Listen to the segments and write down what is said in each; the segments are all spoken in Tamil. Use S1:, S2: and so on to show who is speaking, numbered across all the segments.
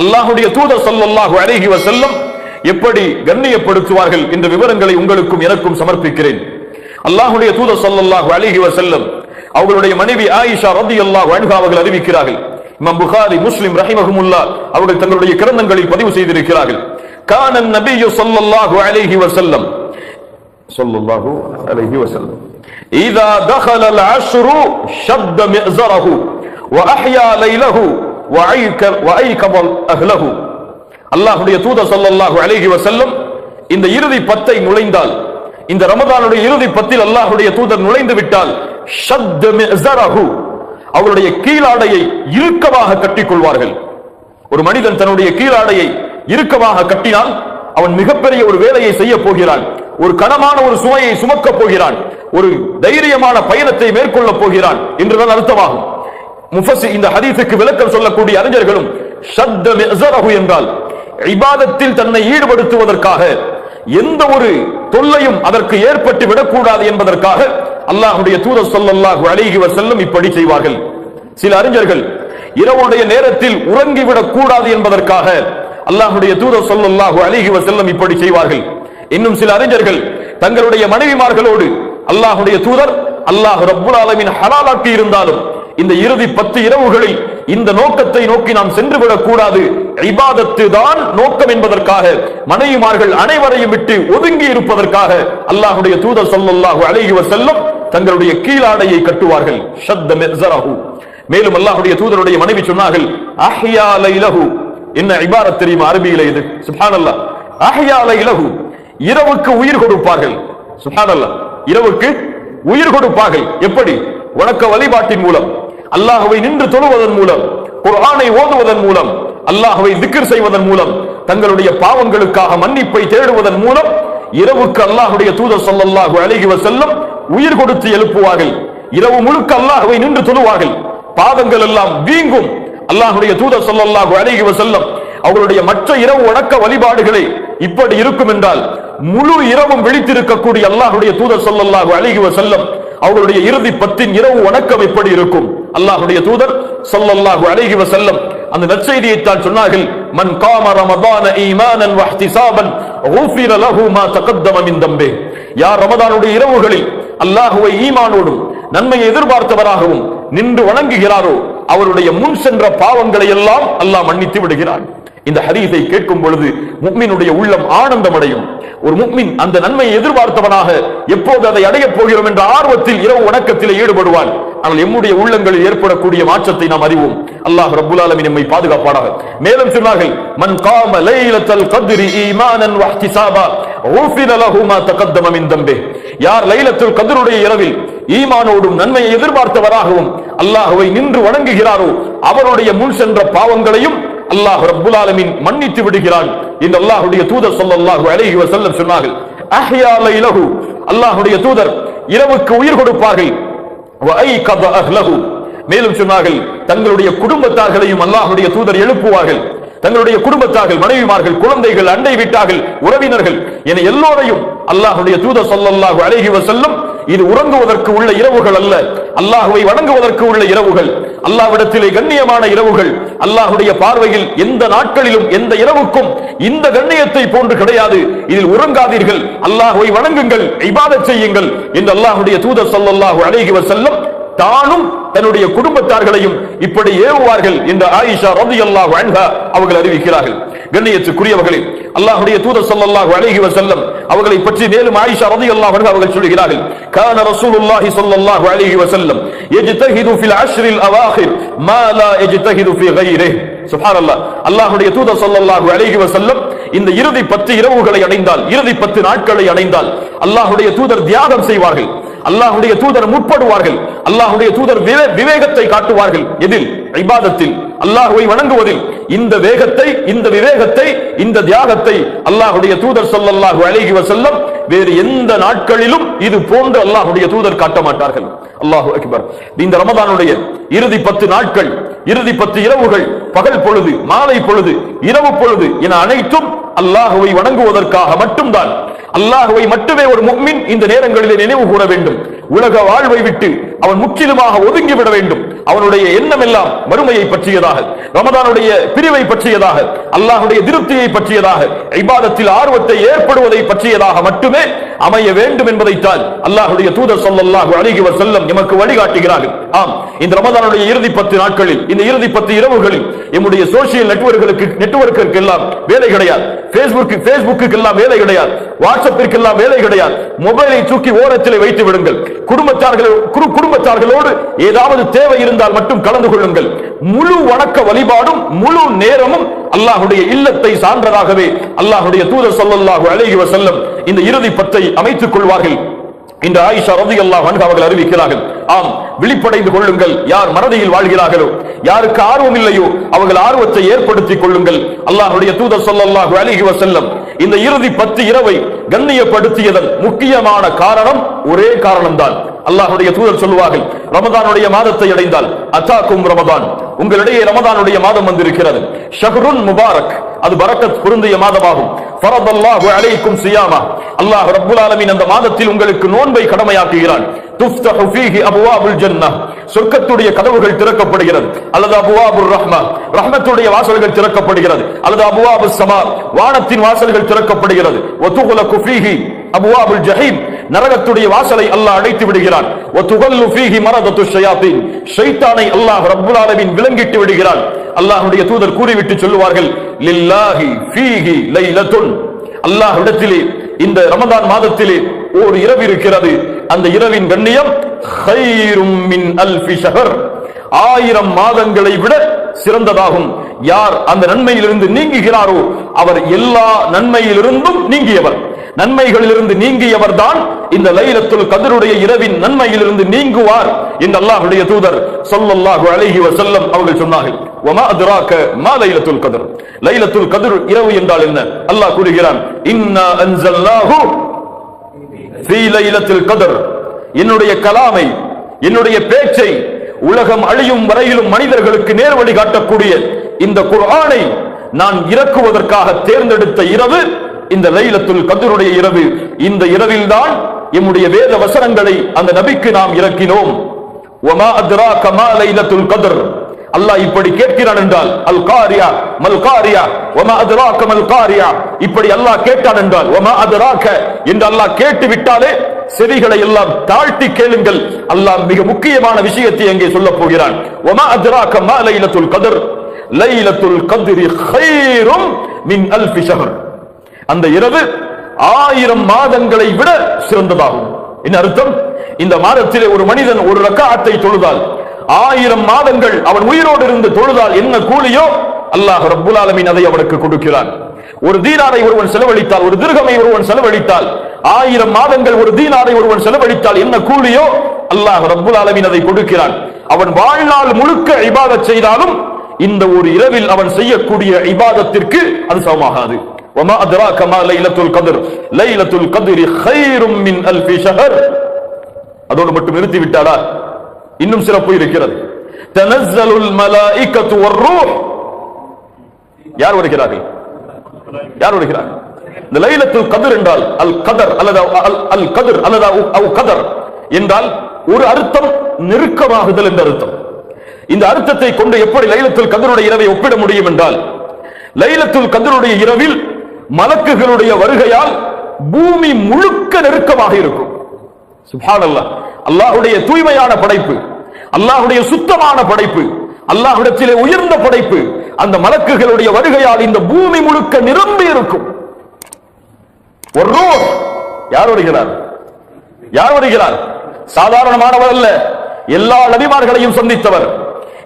S1: அல்லாஹுடைய தூதர் சொல்லல்லாஹு அழகி செல்லும் எப்படி கண்ணியப்படுத்துவார்கள் என்ற விவரங்களை உங்களுக்கும் எனக்கும் சமர்ப்பிக்கிறேன். அல்லாஹுடைய தூதர் சொல்லல்லாஹு அழகி செல்லும் அவர்களுடைய மனைவி ஆயிஷா ரதி அல்லாஹ் அவர்கள் அறிவிக்கிறார்கள். இமாம் புகாரி முஸ்லிம் ரஹிமஹமுல்லா அவர்கள் தங்களுடைய கிரந்தங்களில் பதிவு செய்திருக்கிறார்கள். கானன் நபியு சொல்லல்லாஹு அலைஹி வசல்லம் சொல்லல்லாஹு அலைஹி வசல்லம் இதா தஹலல் அஷ்ரு ஷப்த மிஸரஹு வஅஹ்யா லைலஹு அஹ்லஹு. அல்லாஹுடைய தூதர் சொல்லல்லாஹு அழகி வசல்லம் இந்த இறுதி பத்தை நுழைந்தால் இந்த ரமதானுடைய இறுதி பத்தில் அல்லாஹுடைய தூதர் நுழைந்து விட்டால் அவருடைய கீழாடையை இறுக்கமாக கட்டிக் கொள்வார்கள் ஒரு மனிதன் தன்னுடைய கீழாடையை இறுக்கமாக கட்டினால் அவன் மிகப்பெரிய ஒரு வேலையை செய்ய போகிறான் ஒரு கனமான ஒரு சுவையை சுமக்கப் போகிறான் ஒரு தைரியமான பயணத்தை மேற்கொள்ள போகிறான் என்றுதான் அர்த்தமாகும். முஃபஸி இந்த ஹதீஸுக்கு விளக்கம் சொல்லக்கூடிய அறிஞர்களும் ஷத்த மிஸரஹு என்றால் இபாதத்தில் தன்னை ஈடுபடுத்துவதற்காக எந்த ஒரு தொல்லையும் அதற்கு ஏற்பட்டு விடக்கூடாது என்பதற்காக அல்லாஹுடைய தூதர் சொல்லல்லாஹு அலைஹி செல்லும் இப்படி செய்வார்கள். சில அறிஞர்கள் இரவுடைய நேரத்தில் உறங்கிவிடக் கூடாது என்பதற்காக அல்லாஹுடைய தூதர் சொல்லல்லாஹு அலைஹி செல்லும் இப்படி செய்வார்கள். இன்னும் சில அறிஞர்கள் தங்களுடைய மனைவிமார்களோடு அல்லாஹுடைய தூதர் அல்லாஹ் ரப்புல் ஆலமின் ஹலாலாக்கி இருந்தாலும் இந்த இறுதி பத்து இரவுகளில் இந்த நோக்கத்தை நோக்கி நாம் சென்று விடக் கூடாது இபாதத்து தான் நோக்கம் என்பதற்காக மனைவிமார்கள் அனைவரையும் விட்டு ஒதுங்கி இருப்பதற்காக அல்லாஹுடைய தூதர் சொல்லல்லாஹு அழகிவ செல்லும் தங்களுடைய கீழாடையை கட்டுவார்கள். ஷத்த மிர்ஸரஹு. மேலும் அல்லாஹுடைய தூதருடைய மனைவி சொன்னார்கள் அஹ்யா லைலஹு. என்ன இபாரத் தெரியுமா அரபியில இது? சுப்ஹானல்லாஹ். அஹ்யா லைலஹு. இரவுக்கு உயிர் கொடுப்பார்கள். சுப்ஹானல்லாஹ். இரவுக்கு உயிர் கொடுப்பார்கள். எப்படி? உனக்க வழிபாட்டின் மூலம். அல்லாஹுவை நின்று தொழுவதன் மூலம் குர்ஆனை ஓதுவதன் மூலம் அல்லாஹுவை திக்கர் செய்வதன் மூலம் தங்களுடைய பாவங்களுக்காக மன்னிப்பை தேடுவதன் மூலம் இரவுக்கு அல்லாஹுடைய தூதர் சொல்லல்லாஹு அலைஹி செல்லும் உயிர் கொடுத்து எழுப்புவார்கள். இரவு முழுக்க அல்லாஹுவை நின்று தொழுவார்கள். பாதங்கள் எல்லாம் வீங்கும். அல்லாஹுடைய தூதர் சொல்லல்லாஹு அலைஹி செல்லும் அவர்களுடைய மற்ற இரவு வணக்க வழிபாடுகளை இப்படி இருக்கும் என்றால் முழு இரவும் விழித்திருக்கக்கூடிய அல்லாஹுடைய தூதர் சொல்லல்லாஹு அலைஹி செல்லும் அவர்களுடைய இறுதி பத்தின் இரவு வணக்கம் எப்படி இருக்கும்? அல்லாஹுடைய தூதர் சொல்லல்லாஹு அழகி வசல்லம் அந்த நற்செய்தியை தான் சொன்னார்கள் மன் காம ரமதான ஈமானன் வஹ்திசாபன் ஊஃபிர லஹு மா தகத்தம தம்பே. யார் ரமதானுடைய இரவுகளில் அல்லாஹுவை ஈமானோடும் நன்மையை எதிர்பார்த்தவராகவும் நின்று வணங்குகிறாரோ அவருடைய முன் சென்ற பாவங்களை எல்லாம் அல்லாஹ் மன்னித்து விடுகிறான். இந்த ஹதீஸை கேட்கும் பொழுது முக்மினுடைய உள்ளம் ஆனந்தமடையும். ஒரு முக்மின் அந்த நன்மையை எதிர்பார்த்தவனாக எப்போது அதை அடையப் போகிறோம் என்ற ஆர்வத்தில் இரவு வணக்கத்தில் ஈடுபடுவான். ஆனால் எம்முடைய உள்ளங்களில் ஏற்படக்கூடிய மாற்றத்தை நாம் அறிவோம். அல்லாஹ் ரப்புல் ஆலமின் நம்மை பாதுகாப்பானாக. மேலும் சொன்னார்கள் மன் காம லைலத்தல் கத்ரி ஈமானன் வஹ்திசாபா ஊஃபிர லஹு மா தகத்தம மின் தம்பே. யார் லைலத்துல் கத்ருடைய இரவில் ஈமானோடும் நன்மையை எதிர்பார்த்தவராகவும் அல்லாஹுவை நின்று வணங்குகிறாரோ அவருடைய முன் சென்ற பாவங்களையும் அல்லாஹ் ரப்புல் ஆலமின் மன்னித்து விடுகிறான் இந்த அல்லாஹ்வுடைய தூதர் சொல்லல்லாஹு அலைஹி வசல்லம் சொன்னார்கள். அஹ்யா லைலஹு. அல்லாஹ்வுடைய தூதர் இரவுக்கு உயிர் கொடுப்பார்கள். வஐகத அஹ்லஹு. மேலும் சொன்னார்கள் தங்களுடைய குடும்பத்தார்களையும் அல்லாஹ்வுடைய தூதர் எழுப்புவார்கள். தங்களுடைய குடும்பத்தார்கள் மனைவிமார்கள் குழந்தைகள் அண்டை வீட்டார்கள் உறவினர்கள் என எல்லோரையும் அல்லாஹுடைய தூதர் சொல்லல்லாஹு அலைஹி வஸல்லம் இது உறங்குவதற்கு உள்ள இரவுகள் அல்ல. அல்லாஹுவை வணங்குவதற்கு உள்ள இரவுகள். அல்லாஹ்விடத்திலே கண்ணியமான இரவுகள். அல்லாஹுடைய பார்வையில் எந்த நாட்களிலும் எந்த இரவுக்கும் இந்த கண்ணியத்தை போன்று கிடையாது. இதில் உறங்காதீர்கள். அல்லாஹுவை வணங்குங்கள் இபாதத் செய்யுங்கள் என்று அல்லாஹுடைய தூதர் ஸல்லல்லாஹு அலைஹி செல்லும் தானும் தன்னுடைய குடும்பத்தார்களையும் இப்படி ஏவுவார்கள் என்று ஆயிஷா ரதி அல்லாஹ் அவர்கள் அறிவிக்கிறார்கள். கண்ணியத்துக்குரியவர்களே அல்லாஹுடைய தூதர் சல்லாஹ் அழகி வசல்லம் அவர்களை பற்றி மேலும் ஆயிஷா ரதி அல்லாஹ் அவர்கள் சொல்கிறார்கள் கான ரசூலுல்லாஹி சல்லாஹ் அழகி வசல்லம் எஜ்தஹிது ஃபில் அஷ்ரில் அவாஹிர் மா லா எஜ்தஹிது ஃபி கைரிஹ். சுபானல்லா அல்லாஹுடைய தூதர் சல்லாஹு அழகி வசல்லம் இந்த இறுதி பத்து இரவுகளை அடைந்தால் இறுதி பத்து நாட்களை அடைந்தால் அல்லாஹுடைய தூதர் தியாகம் செய்வார்கள். அல்லாஹுடைய தூதர் முற்படுவார்கள். அல்லாஹுடைய தூதர் விவேகத்தை காட்டுவார்கள். எதில்? இபாதத்தில் அல்லாஹுவை வணங்குவதில் இந்த வேகத்தை இந்த விவேகத்தை இந்த தியாகத்தை அல்லாஹுடைய தூதர் சொல்லல்லாஹு அழகி வசல்லம் வேறு எந்த நாட்களிலும் இது போன்று அல்லாஹுடைய தூதர் காட்ட மாட்டார்கள். அல்லாஹு அக்பர். இந்த ரமதானுடைய இறுதி பத்து நாட்கள் இறுதி பத்து இரவுகள் பகல் பொழுது மாலை பொழுது இரவு பொழுது என அனைத்தும் அல்லாஹுவை வணங்குவதற்காக மட்டும்தான். அல்லாஹுவை மட்டுமே ஒரு முக்மின் இந்த நேரங்களிலே நினைவு கூற வேண்டும். உலக வாழ்வை விட்டு அவன் முற்றிலுமாக ஒதுங்கி விட வேண்டும். அவனுடைய எண்ணம் எல்லாம் வறுமையை பற்றியதாக ரமதானுடைய பிரிவை பற்றியதாக அல்லாஹுடைய திருப்தியை பற்றியதாக இபாதத்தில் ஆர்வத்தை ஏற்படுவதை பற்றியதாக மட்டுமே அமைய வேண்டும் என்பதைத்தான் அல்லாஹுடைய தூதர் சொல்லல்லாஹு அழகிவர் செல்லம் எமக்கு வழிகாட்டுகிறார்கள். ஆம் இந்த ரமதானுடைய இறுதி பத்து நாட்களில் இந்த இறுதி பத்து இரவுகளில் எம்முடைய சோசியல் நெட்வொர்க்குகளுக்கு நெட்வொர்க்கிற்கு எல்லாம் வேலை கிடையாது. பேஸ்புக்கு பேஸ்புக்கு எல்லாம் வேலை கிடையாது. வாட்ஸ்அப்பிற்கு எல்லாம் வேலை கிடையாது. மொபைலை தூக்கி ஓரத்தில் வைத்து விடுங்கள். குடும்பத்தார்கள் குரு- குடும்பத்தார்களோடு ஏதாவது தேவை இருந்தால் மட்டும் கலந்து கொள்ளுங்கள். முழு வணக்க வழிபாடும் முழு நேரமும் அல்லாஹுடைய இல்லத்தை சார்ந்ததாகவே அல்லாஹுடைய தூதர் சொல்லல்லாஹு அலைஹி செல்லும் இந்த இறுதி பத்தை அமைத்துக் கொள்வார்கள். இன்று ஆயிஷா ரவி எல்லாம் அவர்கள் அறிவிக்கிறார்கள். ஆம் விழிப்படைந்து கொள்ளுங்கள். யார் மறதியில் வாழ்கிறார்களோ யாருக்கு ஆர்வம் இல்லையோ அவர்கள் ஆர்வத்தை ஏற்படுத்திக் கொள்ளுங்கள். அல்லாஹுடைய தூதர் ஸல்லல்லாஹு அலைஹி வசல்லம் இந்த இறுதி பத்து இரவை கண்ணியப்படுத்தியதன் முக்கியமான காரணம் ஒரே காரணம்தான். அல்லாஹுடைய தூதர் சொல்லுவார்கள் ரமதானுடைய மாதத்தை அடைந்தால் அத்தாக்கும் ரமதான். உங்களிடையே ரமதானுடைய மாதம் வந்திருக்கிறது. ஷஹ்ருன் முபாரக் அது பரக்கத் பொருந்திய மாதமாகும். ஃபரதல்லாஹு அலைக்கும் சியாமா. அல்லாஹ் ரப்புல் ஆலமீன் அந்த மாதத்தில் உங்களுக்கு நோன்பை கடமையாக்குகிறான். துஃப்தஹு ஃபீஹி அபுவாபுல் ஜன்னah சொர்க்கத்துடைய கதவுகள் திறக்கப்படுகிறது. அல்லது அபுவாபுர் ரஹ்மா. ரஹ்மத்துடைய வாசல்கள் திறக்கப்படுகிறது. அல்லது அபுவாபுஸ் சமா. வானத்தின் வாசல்கள் திறக்கப்படுகிறது. வதுகுலகு ஃபீஹி அபுவாபுல் ஜஹீம் நரகத்துடைய வாசலை அல்லாஹ் அடைத்து விடுகிறான். ஒத்துகல்லு ஃபீஹி மரதத்து ஷயாத்தீன். ஷைத்தானை அல்லாஹ் ரப்புல் ஆலமின் விலங்கிட்டு விடுகிறான். அல்லாஹ்வுடைய தூதர் கூறிவிட்டு சொல்லுவார்கள் லில்லாஹி ஃபீஹி லைலத்துன். அல்லாஹ் இடத்திலே இந்த ரமதான் மாதத்திலே ஒரு இரவு இருக்கிறது. அந்த இரவின் கண்ணியம் ஹைரும் மின் அல்ஃபி ஷஹர். ஆயிரம் மாதங்களை விட சிறந்ததாகும். யார் அந்த நன்மையிலிருந்து நீங்குகிறாரோ அவர் எல்லா நன்மையிலிருந்தும் நீங்கியவர். நன்மைகளிலிருந்து நீங்கியவர் தான் இந்த லைலத்துல் கதருடைய இரவின் நன்மையிலிருந்து நீங்குவார் என்று அல்லாஹ்வுடைய தூதர் சொல்லல்லாஹு அழகி செல்லம் அவர்கள் சொன்னார்கள். ஒமா அதுராக்க மா லைலத்துல் கதர்? லைலத்துல் கதர் இரவு என்றால் என்ன? அல்லாஹ் கூறுகிறான். இன்னா அன்சல்லாஹு ஃபீ லைலத்துல் கதர். என்னுடைய கலாமை என்னுடைய பேச்சை உலகம் அழியும் வரையிலும் மனிதர்களுக்கு நேர்வழி காட்டக்கூடிய இந்த குர்ஆனை நான் இறக்குவதற்காக தேர்ந்தெடுத்த இரவு இந்த லைலத்துல் கதிருடைய இரவு. இந்த இரவில்தான் எம்முடைய வேத வசனங்களை அந்த நபிக்கு நாம் இறக்கினோம். ஒமா அத்ரா கமா லைலத்துல் கதர். அல்லாஹ் இப்படி கேட்கிறான் என்றால் அல் காரியா மல் காரியா ஒமா அத்ராக மல் காரியா. இப்படி அல்லாஹ் கேட்டான் என்றால் ஒமா அத்ராக என்று அல்லாஹ் கேட்டு விட்டாலே செவிகளை எல்லாம் தாழ்த்தி கேளுங்கள். அல்லாஹ் மிக முக்கியமான விஷயத்தை அங்கே சொல்ல போகிறான். ஒமா அத்ராக மா லைலத்துல் கதர். லைலத்துல் கதிரி ஹைரும் மின் அல்ஃபி ஷஹர். அந்த இரவு ஆயிரம் மாதங்களை விட சிறந்ததாகும். என்ன அர்த்தம்? இந்த மாதத்திலே ஒரு மனிதன் ஒரு ரக்காத்தை தொழுதால் ஆயிரம் மாதங்கள் அவன் உயிரோடு இருந்து தொழுதால் என்ன கூலியோ? அல்லாஹ் ரப்புல் ஆலமின் அதை அவனுக்கு கொடுக்கிறான். ஒரு தீனாரை ஒருவன் செலவழித்தால் ஒரு திருகமை ஒருவன் செலவழித்தால் ஆயிரம் மாதங்கள் ஒரு தீனாரை ஒருவன் செலவழித்தால் என்ன கூலியோ? அல்லாஹ் ரப்புல் ஆலமின் அதை கொடுக்கிறான். அவன் வாழ்நாள் முழுக்க இபாதத் செய்தாலும் இந்த ஒரு இரவில் அவன் செய்யக்கூடிய இபாதத்திற்கு அது சமமாகாது. وما أدراك ما ليلة القدر ليلة القدر خير من ألف شهر அதோடு மட்டும் நிறுத்தி விட்டாரா இன்னும் சிறப்பு இருக்கிறது தனஸ்ஸலுல் மலாயிகத்து வர்ரூஹ் யார் வருகிறார்கள் யார் வருகிறார் இந்த லைலத்துல் கதிர் என்றால் அல் கதர் அல்லது அல் அல் கதிர் அல்லது அவு- அவு கதர் என்றால் ஒரு அர்த்தம் நெருக்கமாகுதல் என்ற அர்த்தம் இந்த அர்த்தத்தை கொண்டு எப்படி லைலத்துல் கதருடைய இரவை ஒப்பிட முடியும் என்றால் லைலத்துல் கதருடைய இரவில் மலக்குகளுடைய வருகையால் பூமி முழுக்க நெருக்கமாக இருக்கும். சுப்ஹானல்லாஹ் தூய்மையான படைப்பு அல்லாஹ்வுடைய சுத்தமான படைப்பு அல்லாஹ்விடத்திலே உயர்ந்த படைப்பு அந்த மலக்குகளுடைய வருகையால் இந்த பூமி முழுக்க நிரம்பி இருக்கும். ஒரு ரூஹ். யார் வருகிறார்? யார் வருகிறார்? சாதாரணமானவர் அல்ல. எல்லா நபிமார்களையும் சந்தித்தவர்.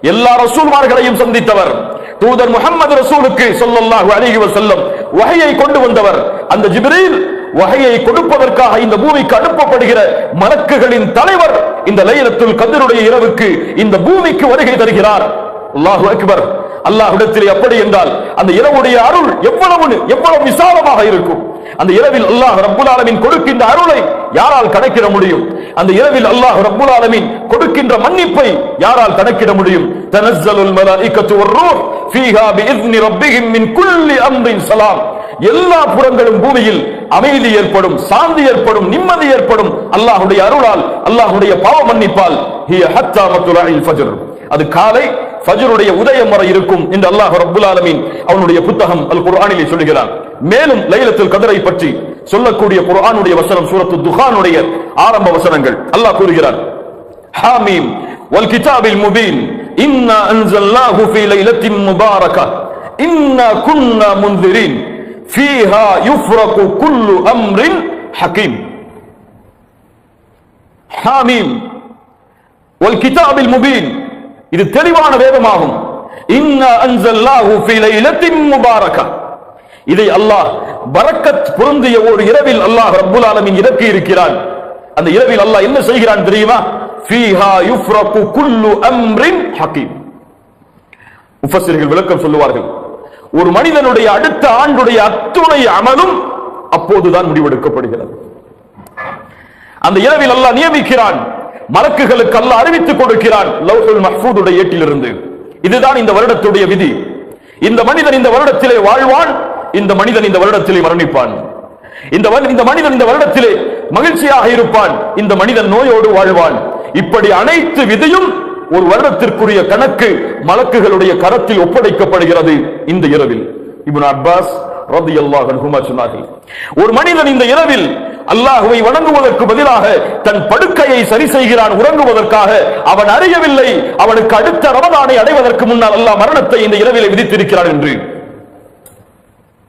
S1: எல்லா ரசூல்மார்களையும் சந்தித்தவர். தூதர் முகமது ரசூலுக்கு சொல்லல்லாஹு அழகி செல்லும் வகையை கொண்டு வந்தவர். அந்த ஜிப்ரீல் வகையை கொடுப்பதற்காக இந்த பூமிக்கு அனுப்பப்படுகிற மலக்குகளின் தலைவர் இந்த லைலத்துல் கதிருடைய இரவுக்கு இந்த பூமிக்கு வருகை தருகிறார். அல்லாஹு அக்பர். அல்லாஹ்விடத்திலே அப்படி என்றால் அந்த இரவுடைய அருள் எவ்வளவு எவ்வளவு விசாலமாக இருக்கும். அந்த இரவில் அல்லாஹ் ரப்புல் கொடுக்கின்ற அருளை யாரால் கணக்கிட முடியும்? அந்த இரவில் அல்லாஹ் ரப்புல் கொடுக்கின்ற மன்னிப்பை யாரால் கணக்கிட முடியும்? தனஸ்ஸலுல் மலாயிகத்து வர்ரூஹ். ஃபீஹா ரப்பிஹிம் மின் குல்லி அம்ரின் எல்லா புறங்களும் பூமியில் அமைதி ஏற்படும் சாந்தி ஏற்படும் நிம்மதி ஏற்படும். அல்லாஹ்வுடைய அருளால் அல்லாஹ்வுடைய பாவ மன்னிப்பால் ஹிய ஹத்தா ஃபஜ்ர். அது காலை ஃபஜ்ருடைய உதயம் வரை இருக்கும் என்று அல்லாஹ் ரப்புல் ஆலமீன் அவனுடைய புத்தகம் அல் குர்ஆனிலே சொல்கிறான் மேலும் லைலத்துல் கதரை பற்றி சொல்லக்கூடிய குர்ஆனுடைய வசனம் சூரத்து துஹானுடைய ஆரம்ப வசனங்கள். அல்லாஹ் கூறுகிறான் ஹாமீம் வல் கிதாபில் முபீன் இன்னா அன்சல்னாஹு ஃபீ லைலத்தின் முபாரகா இன்னா குன்னா முன்திரீன் ஃபீஹா யுஃப்ரகு குல்லு அம்ரின் ஹகீம் ஹாமீம் வல் கிதாபில் முபீன் இது தெளிவான வேதமாகும். இன்னா அன்சல்னாஹு ஃபீ லைலத்தின் முபாரகா இதை அல்லாஹ் பரக்கத் பொருந்திய ஒரு இரவில் அல்லாஹ் ரப்புல் ஆலமீன் இறக்கி இருக்கிறான் அந்த இரவில் அல்லாஹ் என்ன செய்கிறான் தெரியுமா? ஃபீஹா யுஃப்ரகு குல்லு அம்ரின் விளக்கம் சொல்லுவார்கள் ஒரு மனிதனுடைய அடுத்த ஆண்டுடைய அத்துணை அமலும் அப்போதுதான் முடிவெடுக்கப்படுகிறது. அந்த இரவில் அல்லாஹ் நியமிக்கிறான் மலக்குகளுக்கு அல்ல அறிவித்துக் கொடுக்கிறான் லவ்ஹுல் மஹ்பூதுடைய ஏட்டிலிருந்து. இதுதான் இந்த வருடத்துடைய விதி. இந்த மனிதன் இந்த வருடத்திலே வாழ்வான் இந்த மனிதன் இந்த வருடத்திலே மரணிப்பான். இந்த இந்த மனிதன் இந்த வருடத்திலே மகிழ்ச்சியாக இருப்பான் இந்த மனிதன் நோயோடு வாழ்வான். இப்படி அனைத்து விதியும் ஒரு வருடத்திற்குரிய கணக்கு மலக்குகளுடைய கரத்தில் ஒப்படைக்கப்படுகிறது இந்த இரவில். அப்பாஸ் சொன்னார்கள் ஒரு மனிதன் இந்த இரவில் அல்லாஹுவை வணங்குவதற்கு பதிலாக தன் படுக்கையை சரி செய்கிறான் உறங்குவதற்காக. அவன் அறியவில்லை அவனுக்கு அடுத்த ரமதானை அடைவதற்கு முன்னால் அல்லாஹ் மரணத்தை இந்த இரவில் விதித்திருக்கிறான் என்று.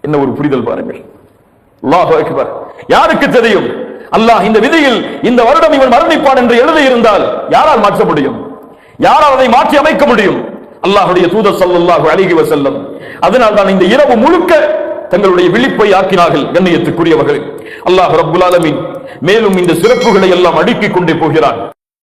S1: என்ன ஒரு புரிதல் பாருங்கள். யாருக்கு தெரியும்? அல்லாஹ் இந்த விதியில் இந்த வருடம் இவன் மரணிப்பான் என்று எழுதியிருந்தால் யாரால் மாற்ற முடியும்? யாரால் அதை மாற்றி அமைக்க முடியும்? அல்லாஹுடைய தூதர் சல்லாஹு அழகி வசல்லம் அதனால் தான் இந்த இரவு முழுக்க தங்களுடைய விழிப்பை ஆக்கினார்கள் கண்ணியத்துக்குரியவர்கள். அல்லாஹ் ரபுல் ஆலமீன் மேலும் இந்த சிறப்புகளை எல்லாம் அடுக்கிக் கொண்டே போகிறான்.